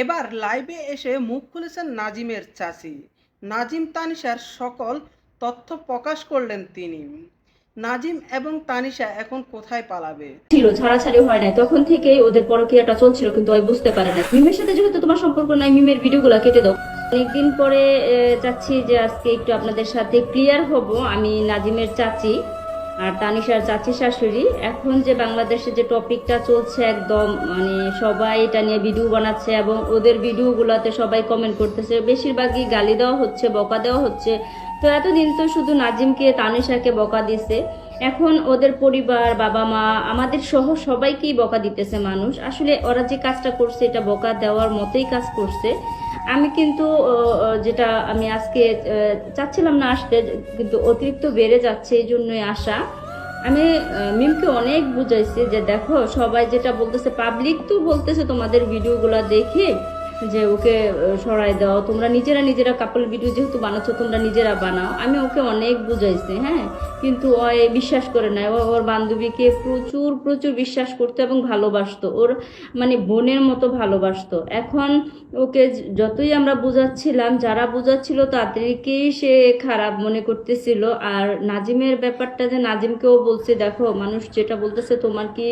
এবার লাইভে এসে মুখ খুলেছেন নাজিমের চাচি নাজিম তানিশার সকল তথ্য প্রকাশ করলেন তিনি। নাজিম এবং তানিশা এখন কোথায় পালাবে? ছিল, ছাড়াছাড়ি হয় নাই। তখন থেকেই ওদের পরকীয়াটা চলছিল, কিন্তু ওই বুঝতে পারে না মিমের সাথে যেহেতু তোমার সম্পর্ক নাই, মিমের ভিডিওগুলো কেটে দাও। অনেকদিন পরে চাচ্ছি যে আজকে একটু আপনাদের সাথে ক্লিয়ার হব। আমি নাজিমের চাচি। আর তানিশার চাচি শাশুড়ি। এখন যে বাংলাদেশে যে টপিকটা চলছে একদম মানে সবাই এটা নিয়ে ভিডিও বানাচ্ছে এবং ওদের ভিডিওগুলোতে সবাই কমেন্ট করতেছে। বেশিরভাগই গালি দেওয়া হচ্ছে, বকা দেওয়া হচ্ছে। তো এতদিন তো শুধু নাজিমকে, তানিশাকে বকা দিছে। এখন ওদের পরিবার, বাবা মা, আমাদের সহ সবাইকেই বকা দিতেছে মানুষ। আসলে ওরা যে কাজটা করছে, এটা বকা দেওয়ার মতোই কাজ করছে। আমি কিন্তু যেটা আমি আজকে চাচ্ছিলাম না আসতে, কিন্তু অতিরিক্ত বেড়ে যাচ্ছে এই জন্যই আসা আমি মিমকে অনেক বুঝাইছি যে, দেখো, সবাই যেটা বলতেছে পাবলিক তো বলতেছে তোমাদের ভিডিওগুলো দেখে। যে ওকে সরাই দাও। তোমরা নিজেরা নিজেরা কাপল ভিডিও যেহেতু বানাচ্ছ, তোমরা নিজেরা বানাও। আমি ওকে অনেক বুঝাইছি হ্যাঁ? কিন্তু ও বিশ্বাস করে না ওর বান্ধবীকে প্রচুর প্রচুর বিশ্বাস করতো এবং ভালোবাসতো। ওর মানে বোনের মতো ভালোবাসতো। এখন ওকে যতই আমরা বুঝাচ্ছিলাম, যারা বুঝাচ্ছিল তাদেরকেই সে খারাপ মনে করতেছিল। আর নাজিমের ব্যাপারটা যে নাজিমকেও বলছে, দেখো, মানুষ যেটা বলতেছে তোমার কি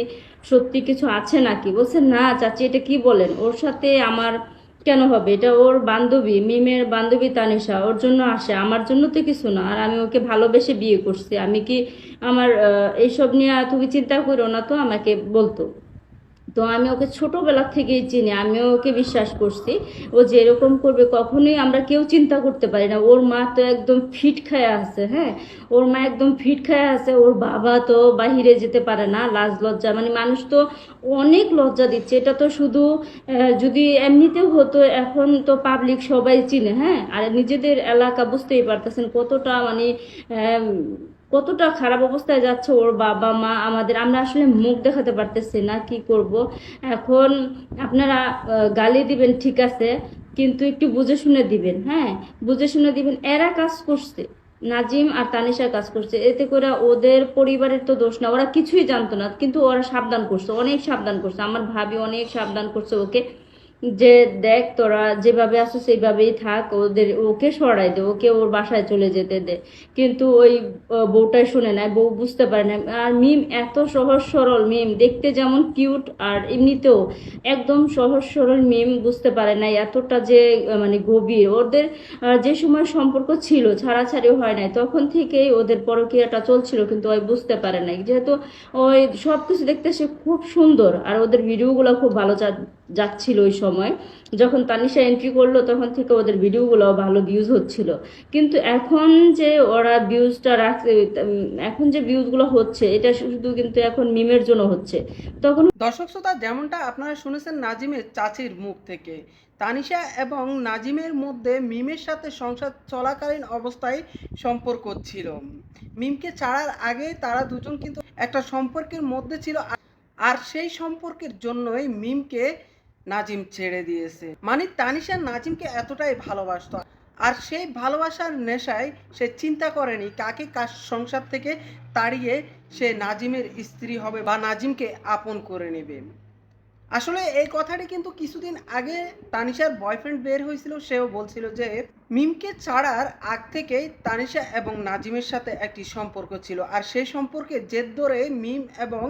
সত্যি কিছু আছে নাকি? বলছে, না, চাচি, এটা কি বলেন? ওর সাথে আমার কেন হবে? এটা ওর বান্ধবী, মিমের বান্ধবী তানিশা, ওর জন্য আসে, আমার জন্য তো কিছু না। আর আমি ওকে ভালোবেসে বিয়ে করছি। আমি কি আমার এইসব নিয়ে তুমি চিন্তা করো না তো, আমাকে বলতো। তো আমি ওকে ছোটবেলা থেকেই চিনি, আমিও ওকে বিশ্বাস করছি। ও যেরকম করবে কখনোই আমরা কেউ চিন্তা করতে পারি না। ওর মা তো একদম ফিট খায়া আছে হ্যাঁ? ওর মা একদম ফিট খায়া আছে, ওর বাবা তো বাহিরে যেতে পারে না, লাজ লজ্জা। মানে মানুষ তো অনেক লজ্জা দিচ্ছে। এটা তো শুধু যদি এমনিতেও হতো, এখন তো পাবলিক সবাই চিনে হ্যাঁ? আর নিজেদের এলাকা বুঝতেই পারতেছেন কতটা মানে কতটা খারাপ অবস্থায় যাচ্ছে ওর বাবা, মা আমাদের, আমরা আসলে মুখ দেখাতে পারতেছি না কি করব। এখন আপনারা গালি দিবেন ঠিক আছে, কিন্তু একটু বুঝে শুনে দিবেন হ্যাঁ? বুঝে শুনে দিবেন, এরা কাজ করছে, নাজিম আর তানিশা কাজ করছে, এতে করে ওদের পরিবারের তো দোষ না, ওরা কিছুই জানতো না, কিন্তু ওরা সাবধান করছে, অনেক সাবধান করছে, আমার ভাবি অনেক সাবধান করছে ওকে। যে দেখ তোরা যেভাবে আছো সেইভাবেই থাক। ওদের, ওকে সরাই দে, ওকে ওর বাসায় চলে যেতে দে। কিন্তু ওই বউটাই শুনে না বউ বুঝতে পারে না। আর মিম এত সহজ সরল মিম, দেখতে যেমন কিউট, আর এমনিতেও একদম সহজ সরল মিম, বুঝতে পারে না এতটা যে মানে গভীর। ওদের যে সময় সম্পর্ক ছিল ছাড়াছাড়ি হয় নাই। তখন থেকেই ওদের পরকীয়াটা চলছিল, কিন্তু ওই বুঝতে পারে নাই। যেহেতু ওই সব কিছু দেখতে সে খুব সুন্দর, আর ওদের ভিডিওগুলো খুব ভালো যাচ্ছিল ওই সময়। যখন তানিশা এন্ট্রি করল, তখন থেকে ওদের ভিডিওগুলো ভালো ভিউজ হচ্ছিল। কিন্তু এখন যে ওরা ভিউজটা রাখছে, এখন যে ভিউজগুলো হচ্ছে, এটা শুধু কিন্তু এখন মিমের জন্য হচ্ছে। তখন দর্শক শ্রোতা, যেমনটা আপনারা শুনেছেন নাজিমের চাচির মুখ থেকে, তানিশা এবং নাজিমের মধ্যে মিমের সাথে সংসার চলাকালীন অবস্থায় সম্পর্ক ছিল। মিমকে ছাড়ার আগে তারা দুজন কিন্তু একটা সম্পর্কের মধ্যে ছিল, আর- সেই সম্পর্কের জন্যই মিমকে নাজিম ছেড়ে দিয়েছে। মানে তানিশা নাজিমকে এতটাই ভালোবাসতো। আর সেই ভালোবাসার নেশায় সে চিন্তা করেনি কাকে কার সংসার থেকে তাড়িয়ে সে নাজিমের স্ত্রী হবে বা নাজিমকে আপন করে নেবে। আসলে এই কথাটি কিন্তু কিছুদিন আগে তানিশার বয়ফ্রেন্ড বের হয়েছিল, সেও বলছিল যে, মিমকে ছাড়ার আগ থেকেই তানিশা এবং নাজিমের সাথে একটি সম্পর্ক ছিল। আর সেই সম্পর্কে জেদ ধরে মিম এবং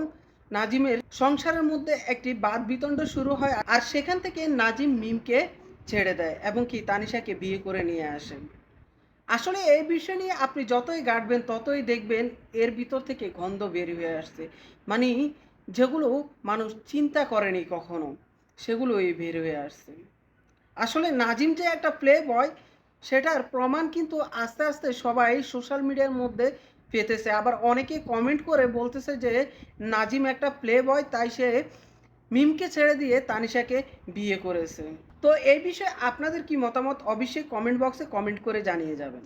নাজিমের সংসারের মধ্যে একটি বাদ বিতণ্ড শুরু হয় আর সেখান থেকে নাজিম মিমকে ছেড়ে দেয় এবং কি তানিশাকে বিয়ে করে নিয়ে আসেন আসলে এই বিষয় নিয়ে আপনি যতই গাঁটবেন, ততই দেখবেন এর ভিতর থেকে গন্ধ বের হয়ে আসছে। মানে যেগুলো মানুষ চিন্তা করেনি কখনো, সেগুলোই বের হয়ে আসছে। আসলে নাজিম যে একটা প্লে বয় সেটার প্রমাণ কিন্তু আস্তে আস্তে সবাই সোশ্যাল মিডিয়ার মধ্যে পেতেছে। আবার অনেকে কমেন্ট করে বলতেছে যে, নাজিম একটা প্লে বয় তাই সে মিমকে ছেড়ে দিয়ে তানিশাকে বিয়ে করেছে। তো এই বিষয়ে আপনাদের কি মতামত? অবশ্যই কমেন্ট বক্সে কমেন্ট করে জানিয়ে যাবেন।